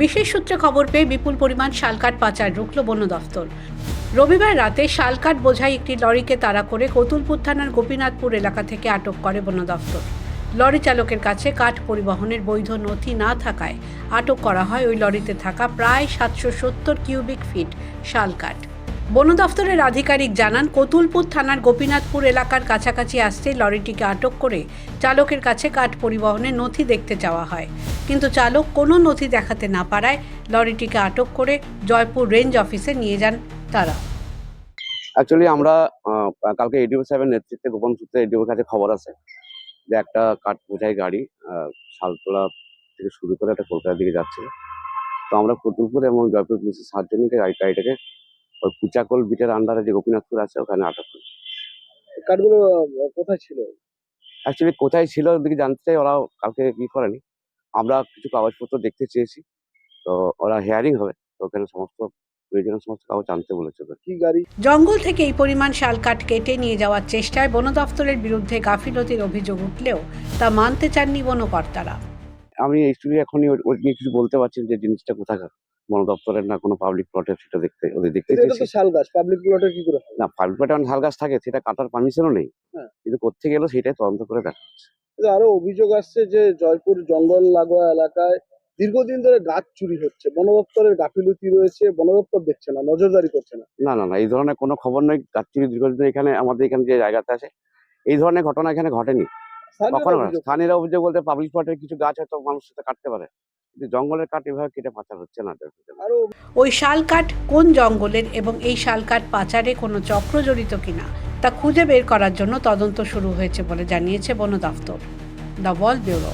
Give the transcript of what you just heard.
বিশেষ সূত্রে খবর পেয়ে বিপুল পরিমাণ শালকাঠ পাচার রুখল বন দফতর। রবিবার রাতে শালকাঠ বোঝাই একটি লরিকে তাড়া করে কতুলপুর থানার গোপীনাথপুর এলাকা থেকে আটক করে বন দফতর। লরি চালকের কাছে কাঠ পরিবহনের বৈধ নথি না থাকায় আটক করা হয় ওই লরিতে থাকা প্রায় সাতশো সত্তর কিউবিক ফিট শালকাঠ বন দফতরের আধিকারিক জানান, কতুলপুর থানার গোপীনাথপুর এলাকার কাছাকাছি আসতেই লরিটিকে আটক করে চালকের কাছে কাঠ পরিবহনের নথি দেখতে চাওয়া হয়। কিন্তু চালক কোনো নথি দেখাতে না পারায় লরিটিকে আটক করে জয়পুর রেঞ্জ অফিসে নিয়ে যান তারা। অ্যাকচুয়ালি আমরা কালকে এডিও সাহেবের নেতৃত্বে, গোপন সূত্রে এডিওর কাছে খবর আছে যে একটা কাঠ বোঝাই গাড়ি শালতোলা থেকে শুরু করে একটা কলকাতার দিকে যাচ্ছিল। তো আমরা কতুলপুর এবং জয়পুর পুলিশের সাহায্য নিয়ে গাড়ি, গাড়িটাকে ওই কুচাকল বিটের আন্ডারে যে গোপীনাথপুর আছে ওখানে আটক করি কাঠগুলো কোথায় ছিল? অ্যাকচুয়ালি কোথায় ছিল ওদিকে জানতে চাই ওরা কালকে কি করেনি। আমরা কিছু কাগজপত্র দেখতে চেয়েছি তো ওরা হেয়ারিং হবে তো ওখানে সমস্ত প্রয়োজনীয় সমস্ত কাগজ আনতে বলেছে কি গাড়ি? জঙ্গল থেকে এই পরিমাণ শাল কাঠ কেটে নিয়ে যাওয়ার চেষ্টায় বন দফতরের বিরুদ্ধে গাফিলতির অভিযোগ উঠলেও তা মানতে চাননি বনকর্তারা। আমি এই স্টুডিও এখনই ওই- ওই নিয়ে কিছু বলতে পারছি যে জিনিসটা কোথাকার। বন দপ্তরের না কোনো পাবলিক প্লটের সেটা দেখতে ওদের দেখতে এটা তো শাল গাছ পাবলিক প্লটে কি করে হয় না পাবলিক প্লটে অনেক ঝাল গাছ থাকে সেটা কাটার পারমিশনও নেই হ্যাঁ। কিন্তু কোথেকে গেলো সেটাই তদন্ত করে দেখা হচ্ছে। আরও অভিযোগ আসছে যে জয়পুর জঙ্গল লাগোয়া এলাকায় দীর্ঘদিন ধরে গাছ চুরি হচ্ছে বন দপ্তরের গাফিলতি রয়েছে বন দপ্তর দেখছে না নজরদারি করছে না না না না এই ধরনের কোনো খবর নেই গাছ চুরি দীর্ঘদিন এখানে আমাদের এখানে যে জায়গাতে আছে এই ধরনের ঘটনা এখানে ঘটেনি কখনো ঘটেনি। অভিযোগ বলতে পাবলিক প্লটের কিছু গাছ হয়তো মানুষ সাথে কাটতে পারে কিন্তু জঙ্গলের কাঠ এভাবে কেটে পাচার হচ্ছে না ওই শাল কাঠ কোন জঙ্গলের এবং এই শাল কাঠ পাচারে কোনো চক্র জড়িত কিনা তা খুঁজে বের করার জন্য তদন্ত শুরু হয়েছে বলে জানিয়েছে বন দফতর দ্য ওয়ার্ল্ড ব্যুরো।